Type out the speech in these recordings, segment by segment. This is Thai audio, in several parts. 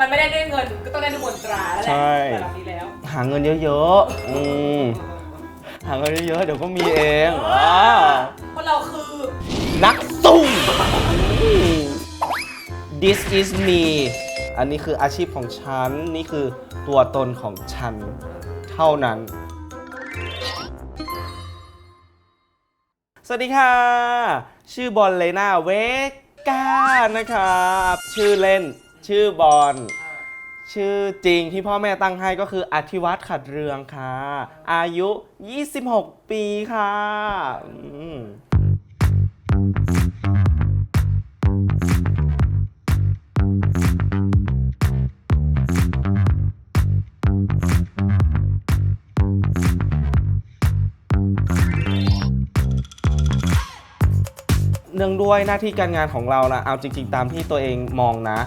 มันไม่ได้ได้เงินก็ต้องได้ด้วยมนตราแล้วแหละใช่แต่เราดีแล้วหาเงินเยอะๆอืมหาเงินเยอะๆเดี๋ยวก็มีเองว้าวเพราะเราคือ นักสู้อืม This is me อันนี้คืออาชีพของฉัน นี่คือตัวตนของฉัน เท่านั้น สวัสดีค่ะ ชื่อบอลเลนาเวก้านะครับ ชื่อเล่น ชื่อบอลชื่อจริงที่พ่อแม่ตั้งให้ก็คืออธิวัตรขัดเรืองค่ะ อายุ 26 ปีค่ะอืมเนื่องด้วยหน้าที่การงานของเรานะเอาจริง ๆ ตามที่ตัวเองมองนะ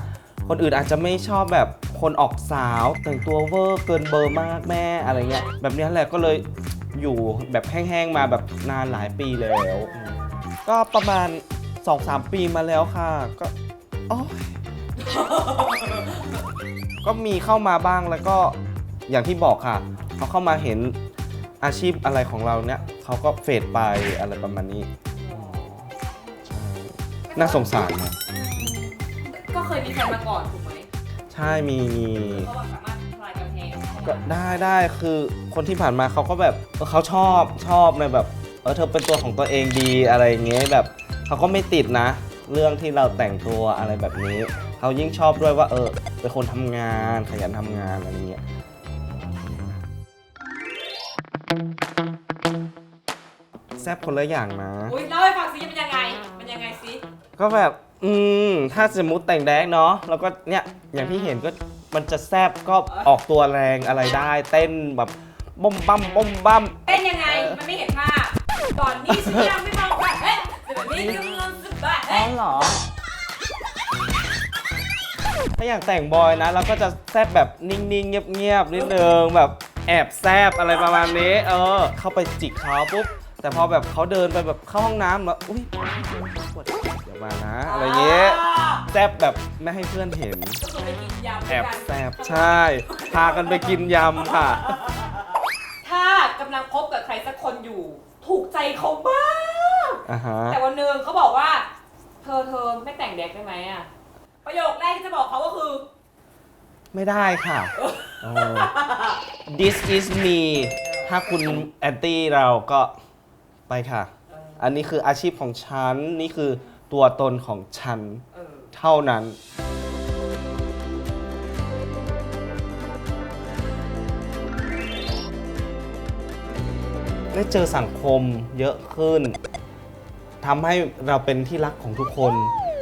คนอื่นอาจจะไม่ชอบแบบคนออกสาวแต่งตัวเวอร์เกินเบอร์มากแม่อะไรเงี้ยแบบนี้แหละก็เลยอยู่แบบแห้งๆมาแบบนานหลายปีแล้วอืมก็ประมาณ 2-3 ปีมาแล้วค่ะ ก็โอ๊ยก็มีเข้ามาบ้างแล้วก็อย่างที่บอกค่ะเขาเข้ามาเห็นอาชีพอะไรของเราเนี่ยเขาก็เฟดไปอะไรประมาณนี้ น่าสงสารนะ ก็เคยมีแฟนมาก่อนถูกไหมใช่มีมีก็สามารถทลายกำแพงก็ได้ได้คือคนที่ผ่านมาเขาก็แบบเออเขาชอบชอบในแบบเออเธอเป็นตัวของตัวเองดีอะไรอย่างเงี้ยแบบเขาก็ไม่ติดนะ เรื่องที่เราแต่งตัวอะไรแบบนี้เขายิ่งชอบด้วยว่าเออเป็นคนทำงานขยันทำงานอะไรเงี้ยแซบคนละอย่างนะ อุ้ยเล่าให้ฟังซิเป็นยังไงเป็นยังไงซิก็แบบ อืมถ้าสมมติแต่งแดงเนาะแล้วก็เนี่ยอย่างที่เห็นก็มันจะแซบก็ออกตัวแรงอะไรได้ เต้นแบบบ้มบัมบ้มบัมเป็นยังไง มันไม่เห็นภาพตอนนี้ฉันยังไม่มองว่าเอ๊ะแต่แบบนี้กำลังสบายอ๋อเอ๊ะเหรอ ถ้าอย่างแต่งบอยนะ เราก็จะแซบแบบนิ่ง ๆ เงียบ ๆ นิดนึงแบบแอบแซบอะไรประมาณนี้ เออ เข้าไปจิกเขาปุ๊บ แต่พอแบบเขาเดินไปแบบเข้าห้องน้ำแล้วอุ้ยปวดเดี๋ยวมานะอะไรเงี้ยแซบแบบไม่ให้เพื่อนเห็น ไปกินยำแอบด้วยกันแซบใช่ พากันไปกินยำค่ะ ถ้ากำลังคบกับใครสักคนอยู่ ถูกใจเขามากอ่าฮะ แต่วันหนึ่งเขาบอกว่า เธอเธอไม่แต่งแดกได้ไหมอะ ประโยคแรกที่จะบอกเขาก็คือ ไม่ได้ค่ะเออ This is me ถ้าคุณแอนตี้เราก็ ไปค่ะ อันนี้คืออาชีพของฉัน นี่คือตัวตนของฉันเออเท่านั้น ได้เจอสังคมเยอะขึ้นทำให้เราเป็นที่รักของทุกคน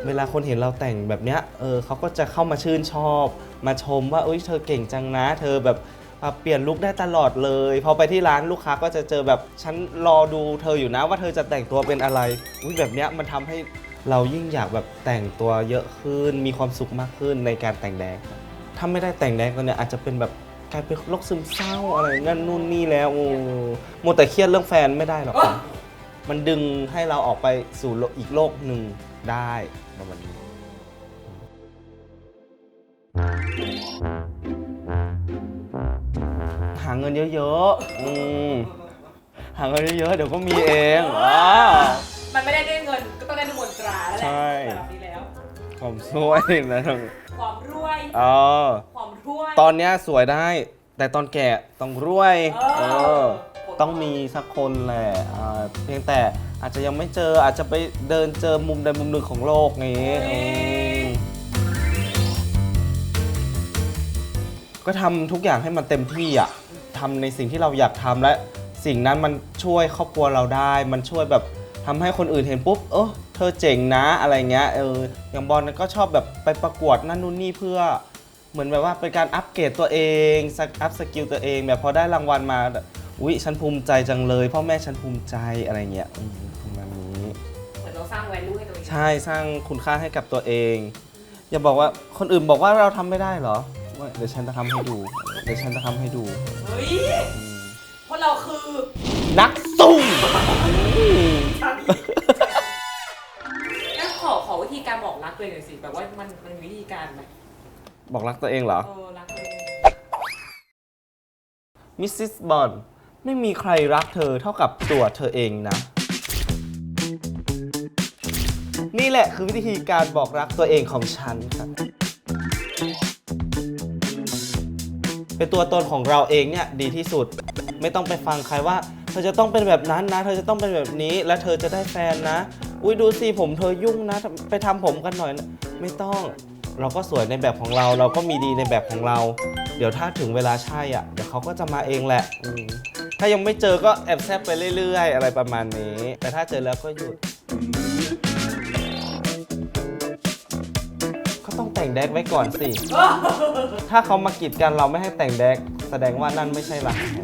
เวลาคนเห็นเราแต่งแบบเนี้ย เออเขาก็จะเข้ามาชื่นชอบ มาชมว่าเอ้ยเธอเก่งจังนะ เธอแบบ เปลี่ยนลุคได้ตลอดเลย พอไปที่ร้านลูกค้าก็จะเจอแบบฉันรอดูเธออยู่นะว่าเธอจะแต่งตัวเป็นอะไรอุ้ยแบบเนี้ยมันทำให้เรายิ่งอยากแบบแต่งตัวเยอะขึ้น มีความสุขมากขึ้นในการแต่งแดงถ้าไม่ได้แต่งแดงตอนเนี้ยอาจจะเป็นแบบกลายเป็นโรคซึมเศร้าอะไรนั่นนู่นนี่แล้วโอ้มัวแต่เครียดเรื่องแฟนไม่ได้หรอกค่ะมันดึงให้เราออกไปสู่โลกอีกโลกหนึ่งได้ประมาณนี้าเงินเยอะๆอืมหาเงินเยอะๆเดี๋ยวก็มีเองว้าว มันไม่ได้ได้เงินก็ต้องได้ด้วยมนตราแล้วแหละใช่แต่เราดีแล้ว ผมสวยนะความรวยอ๋อความรวย ตอนเนี้ยสวยได้ แต่ตอนแก่ต้องรวยเออเออต้องมีสักคนแหละอ่าเพียงแต่อาจจะยังไม่เจออาจจะไปเดินเจอมุมใดมุมหนึ่งของโลกนี้อืมก็ทำทุกอย่างให้มันเต็มที่อะ ทำในสิ่งที่เราอยากทำและสิ่งนั้นมันช่วยครอบครัวเราได้ มันช่วยแบบทำให้คนอื่นเห็นปุ๊บเออเธอเจ๋งนะอะไรเงี้ยเอออย่างบอลก็ชอบแบบไปประกวดนั่นนู่นนี่เพื่อ เหมือนแบบว่าเป็นการอัปเกรดตัวเองสักอัพสกิลตัวเองแบบพอได้รางวัลมาแบบอุ๊ยฉันภูมิใจจังเลยพ่อแม่ฉันภูมิใจอะไรเงี้ยอืมประมาณนี้ เหมือนเราสร้างแวลูให้ตัวเอง ใช่สร้างคุณค่าให้กับตัวเอง อย่าบอกว่าคนอื่นบอกว่าเราทำไม่ได้เหรอ ว่าเดี๋ยวฉันจะทำให้ดู เดี๋ยวฉันจะทำให้ดูเฮ้ยอืมเพราะเราคือนักสู้อืมงั้นขอขอวิธีการบอกรักเลยหน่อยสิแบบว่ามันมันมีวิธีการไหมบอกรักตัวเองเหรอ เออรักตัวเองมิสซิสบอนไม่มีใครรักเธอเท่ากับตัวเธอเองนะ นี่แหละคือวิธีการบอกรักตัวเองของฉันครับ เป็นตัวตนของเราเองเนี่ยดีที่สุด ไม่ต้องไปฟังใครว่า เธอจะต้องเป็นแบบนั้นนะ เธอจะต้องเป็นแบบนี้ แล้วเธอจะได้แฟนนะ อุ้ยดูสิผมเธอยุ่งนะ ไปทำผมกันหน่อยนะไม่ต้อง เราก็สวยในแบบของเรา เราก็มีดีในแบบของเรา เดี๋ยวถ้าถึงเวลาใช่อะเดี๋ยวเขาก็จะมาเองแหละถ้ายังไม่เจอก็แอบแซบไปเรื่อย ๆ อะไรประมาณนี้ แต่ถ้าเจอแล้วก็หยุด งแต่งแดกไว้ก่อนสิ ถ้าเขามากีดกันเราไม่ให้แต่งแดก แสดงว่านั่นไม่ใช่รักแท้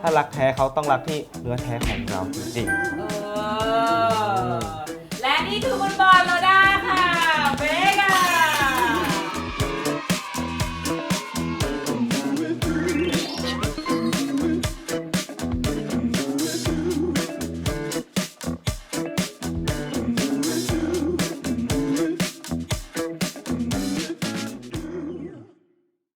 ถ้ารักแท้เขาต้องรักที่เนื้อแท้ของเราจริงเ